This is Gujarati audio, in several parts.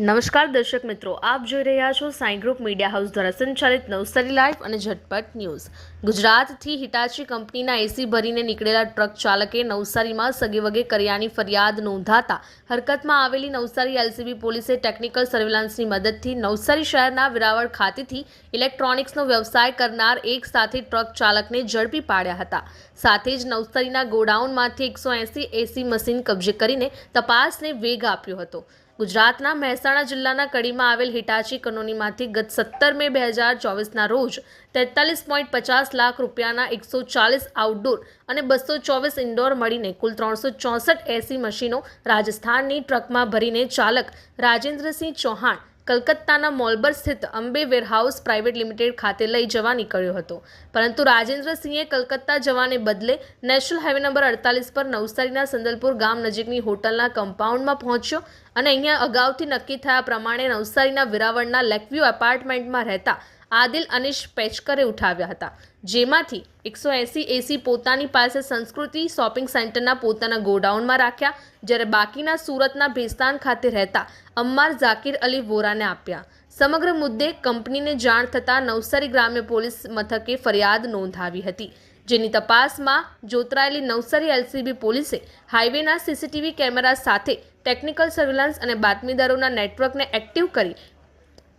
નમસ્કાર દર્શક મિત્રો, આપ જોઈ રહ્યા છો સાઈ ગ્રુપ મીડિયા હાઉસ દ્વારા સંચાલિત નવસારી લાઈવ અને ઝટપટ ન્યૂઝ. ગુજરાતથી હિટાચી કંપનીના એસી ભરીને નીકળેલા ટ્રક ચાલકે નવસારીમાં સગેવગે કર્યાની ફરિયાદ નોંધાતા હરકતમાં આવેલી નવસારી એલસીબી પોલીસે ટેકનિકલ સર્વેલન્સની મદદથી નવસારી શહેરના વિરાવળ ખાતેથી ઇલેક્ટ્રોનિક્સનો વ્યવસાય કરનાર એક સાથે ટ્રક ચાલકને ઝડપી પાડ્યા હતા. સાથે જ નવસારીના ગોડાઉનમાંથી એકસો એંસી એસી મશીન કબજે કરીને તપાસને વેગ આપ્યો હતો. ગુજરાતના મહેસાણા જિલ્લાના કડીમાં આવેલ હિટાચી કનોનીમાંથી ગત સત્તર મે બે હજાર ચોવીસના રોજ તેતાલીસ પોઈન્ટ પચાસ લાખ રૂપિયાના એકસો ચાલીસ આઉટડોર અને બસો ચોવીસ ઇન્ડોર મળીને કુલ ત્રણસો ચોસઠ એસી મશીનો રાજસ્થાનની ટ્રકમાં ભરીને ચાલક રાજેન્દ્રસિંહ ચૌહાણ કલકત્તાના મોલબર સ્થિત અંબે વેરહાઉસ પ્રાઇવેટ લિમિટેડ ખાતે લઈ જવા નીકળ્યો હતો. પરંતુ રાજેન્દ્રસિંહે કલકત્તા જવાને બદલે નેશનલ હાઈવે નંબર અડતાલીસ પર નવસારીના સંદલપુર ગામ નજીકની હોટલના કમ્પાઉન્ડમાં પહોંચ્યો અને અહીંયા અગાઉથી નક્કી થયા પ્રમાણે નવસારીના વિરાવળના લેકવ્યુ એપાર્ટમેન્ટમાં રહેતા આદિલ અનિશ પેચકરે ઉઠાવ્યા હતા. જેમાંથી એકસો એંસી એસી પોતાની પાસે સંસ્કૃતિ શોપિંગ સેન્ટરના પોતાના ગોડાઉનમાં રાખ્યા, જ્યારે બાકીના સુરતના ભેસ્તાન ખાતે રહેતા અમ્માર ઝાકીર અલી વોરાને આપ્યા. સમગ્ર મુદ્દે કંપનીને જાણ થતાં નવસારી ગ્રામ્ય પોલીસ મથકે ફરિયાદ નોંધાવી હતી, જેની તપાસમાં જોતરાયેલી નવસારી એલસીબી પોલીસે હાઈવેના સીસીટીવી કેમેરા સાથે ટેકનિકલ સર્વેલન્સ અને બાતમીદારોના નેટવર્કને એક્ટિવ કરી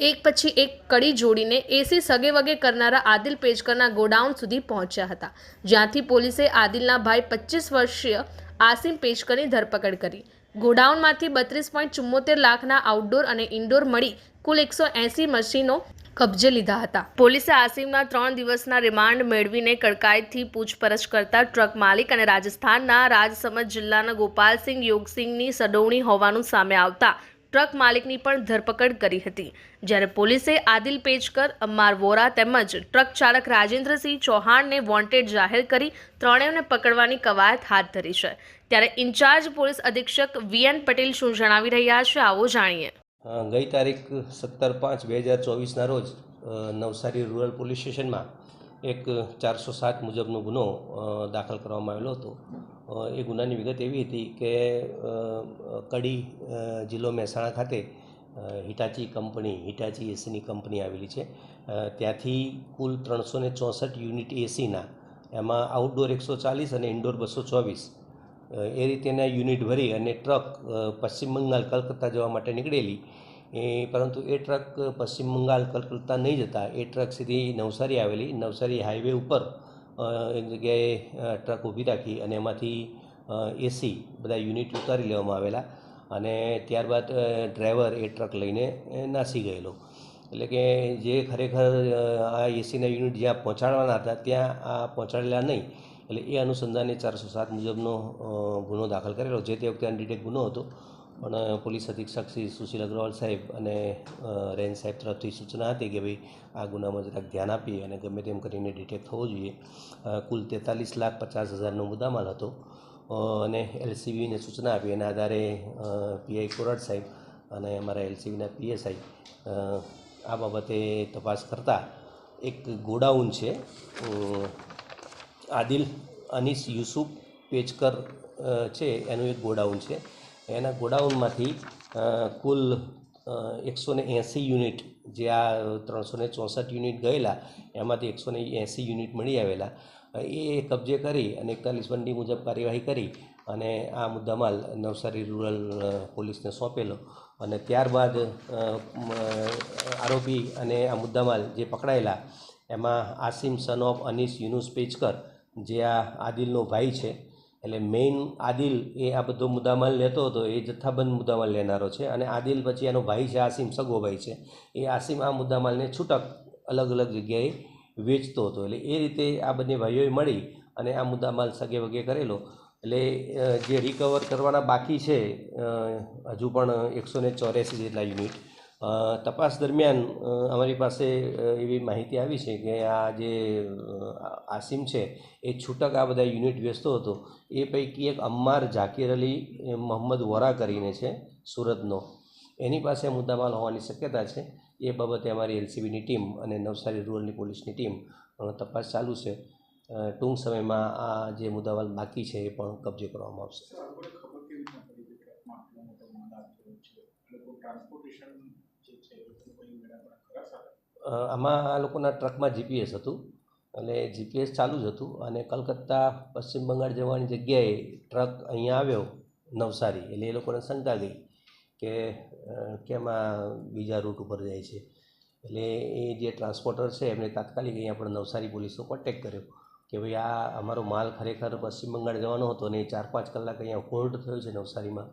એક પછી એક કડી જોડીને એસી સગે વગે કરનારા આદિલ પેજકરના ગોડાઉન સુધી પહોંચ્યા હતા, જ્યાંથી પોલીસે આદિલના ભાઈ પચીસ વર્ષીય આસિમ પેજકરની ધરપકડ કરી. ગોડાઉનમાંથી બત્રીસ પોઈન્ટ ચુમ્મોતેર લાખના આઉટડોર અને ઇન્ડોર મળી કુલ એકસો એંસી મશીનો કબજે લીધા હતા. પોલીસે આસિમના ત્રણ દિવસના રિમાન્ડ મેળવીને કડકાઈથી પૂછપરછ કરતા ટ્રક માલિક અને રાજસ્થાનના રાજસમંદ જિલ્લાના ગોપાલસિંહ યોગસિંહની સડોવણી હોવાનું સામે આવતા ટ્રક માલિકની પણ ધરપકડ કરી હતી. જ્યારે પોલીસે આદિલ પેજકર અમ્માર વોરા તેમજ ટ્રક ચાલક રાજેન્દ્રસિંહ ચૌહાણને વોન્ટેડ જાહેર કરી ત્રણેયને પકડવાની કવાયત હાથ ધરી છે. ત્યારે ઇન્ચાર્જ પોલીસ અધિક્ષક વીએન પટેલ શું જણાવી રહ્યા છે આવો જાણીએ. ગઈ તારીખ સત્તર પાંચ બે હજાર ચોવીસના રોજ નવસારી રૂરલ પોલીસ સ્ટેશનમાં એક ચારસો સાત મુજબનો ગુનો દાખલ કરવામાં આવેલો હતો. એ ગુનાની વિગત એવી હતી કે કડી જિલ્લો મહેસાણા ખાતે હિટાચી કંપની, હિટાચી એસીની કંપની આવેલી છે. ત્યાંથી કુલ ત્રણસો ને ચોસઠ યુનિટ એસીના, એમાં આઉટડોર એકસો ચાલીસ અને ઇન્ડોર બસો ચોવીસ. એ રીતેના યુનિટ ભરી અને ટ્રક પશ્ચિમ બંગાળ, કલકત્તા જવા માટે નીકળેલી. એ, પરંતુ એ ટ્રક પશ્ચિમ બંગાળ, કલકત્તા નહીં જતા. એ ટ્રક સીધી નવસારી આવેલી, નવસારી હાઈવે ઉપર. એક જગ્યાએ ટ્રક ઊભી રાખી અને એમાંથી એસી બધા યુનિટ ઉતારી લેવામાં આવેલા અને ત્યારબાદ ડ્રાઈવર એ ટ્રક લઈને નાસી ગયેલો. એટલે કે જે ખરેખર આ એસીના યુનિટ જ્યાં પહોંચાડવાના હતા, ત્યાં આ પહોંચાડેલા નહીં. એટલે એ અનુસંધાને ચારસો સાત મુજબનો ગુનો દાખલ કરેલો, જે તે વખતે અનડિટેક ગુનો હતો. પણ પોલીસ અધિક્ષક શ્રી સુશીલ અગ્રવાલ સાહેબ અને રેન્જ સાહેબ તરફથી સૂચના હતી કે ભાઈ આ ગુનામાં જરાક ધ્યાન આપીએ અને ગમે તેમ કરીને ડિટેક્ટ થવો જોઈએ. કુલ તેતાલીસ લાખ પચાસ હજારનો મુદ્દામાલ હતો. અને એલસીબીને સૂચના આપી એના આધારે પીઆઈ કોરડ સાહેબ અને અમારા એલસીબીના પીએસઆઈ આ બાબતે તપાસ કરતા એક ગોડાઉન છે આદિલ અનીસ યુસુફ પેચકર છે, એનું એક ગોડાઉન છે. એના ગોડાઉનમાંથી કુલ એકસો ને એંસી યુનિટ જે આ ત્રણસો ને ચોસઠ યુનિટ ગયેલા, એમાંથી એકસો ને એંસી યુનિટ મળી આવેલા. એ કબજે કરી અને એકતાલીસ બંડી મુજબ કાર્યવાહી કરી અને આ મુદ્દામાલ નવસારી રૂરલ પોલીસને સોંપેલો. અને ત્યારબાદ આરોપી અને આ મુદ્દામાલ જે પકડાયેલા, એમાં આસિમ સન ઓફ અનીસ યુનુસ પેચકર, જે આ આદિલનો ભાઈ છે એટલે મેઇન આદિલ એ આ બધો મુદ્દામાલ લેતો હતો, એ જથ્થાબંધ મુદ્દામાલ લેનારો છે અને આદિલ પછી એનો ભાઈ છે, આસિમ સગો ભાઈ છે. એ આસિમ આ મુદ્દામાલને છૂટક અલગ અલગ જગ્યાએ વેચતો હતો. એટલે એ રીતે આ બંને ભાઈઓએ મળી અને આ મુદ્દામાલ સગે વગે કરેલો. એટલે જે રિકવર કરવાના બાકી છે હજુ પણ એકસો ને ચોર્યાસી જેટલા યુનિટ તપાસ દરમિયાન અમારી પાસે એવી માહિતી આવી છે કે આ જે આસિમ છે, એ છૂટક આ બધા યુનિટ વેચતો હતો. એ પૈકી એક અમ્માર ઝાકીર અલી મોહમ્મદ વોરા કરીને છે, સુરતનો. એની પાસે મુદ્દામાલ હોવાની શક્યતા છે. એ બાબતે અમારી એલસીબીની ટીમ અને નવસારી રૂરલની પોલીસની ટીમ તપાસ ચાલુ છે. ટૂંક સમયમાં આ જે મુદ્દામાલ બાકી છે, એ પણ કબજે કરવામાં આવશે. ટ્રાન્સપોર્ટેશન જે છે એ લોકોનું કોઈ મેળાપડા ખરા સાથે અ, આમાં આ લોકોના ટ્રકમાં જીપીએસ હતું એટલે જીપીએસ ચાલુ જ હતું અને કલકત્તા, પશ્ચિમ બંગાળ જવાની જગ્યાએ ટ્રક અહીંયા આવ્યો નવસારી એટલે એ લોકોને શંકા ગઈ કે કેમ આ બીજા રૂટ ઉપર જાય છે. એટલે એ જે ટ્રાન્સપોર્ટર છે એમને તાત્કાલિક અહીંયા પણ નવસારી પોલીસનો કોન્ટેક કર્યો કે ભાઈ આ અમારો માલ ખરેખર પશ્ચિમ બંગાળ જવાનો હતો અને ચાર પાંચ કલાક અહીંયા હોલ્ડ થયો છે નવસારીમાં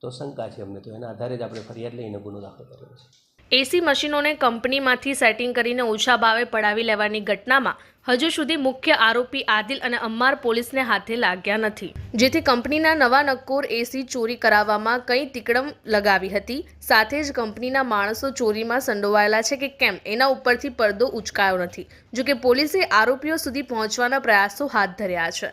તો શંકા છે અમને. તો એના આધારે જ આપણે ફરિયાદ લઈને ગુનો દાખલ કર્યો છે. એસી મશીનોને કંપનીમાંથી સેટિંગ કરીને ઓછા ભાવે પડાવી લેવાની ઘટનામાં હજુ સુધી મુખ્ય આરોપી આદિલ અને અમ્માર પોલીસને હાથે લાગ્યા નથી. જેથી કંપનીના નવા નક્કોર એસી ચોરી કરાવવામાં કંઈ તિકડમ લગાવી હતી. સાથે જ કંપનીના માણસો ચોરીમાં સંડોવાયેલા છે કે કેમ એના ઉપરથી પડદો ઉચકાયો નથી. જોકે પોલીસે આરોપીઓ સુધી પહોંચવાના પ્રયાસો હાથ ધર્યા છે.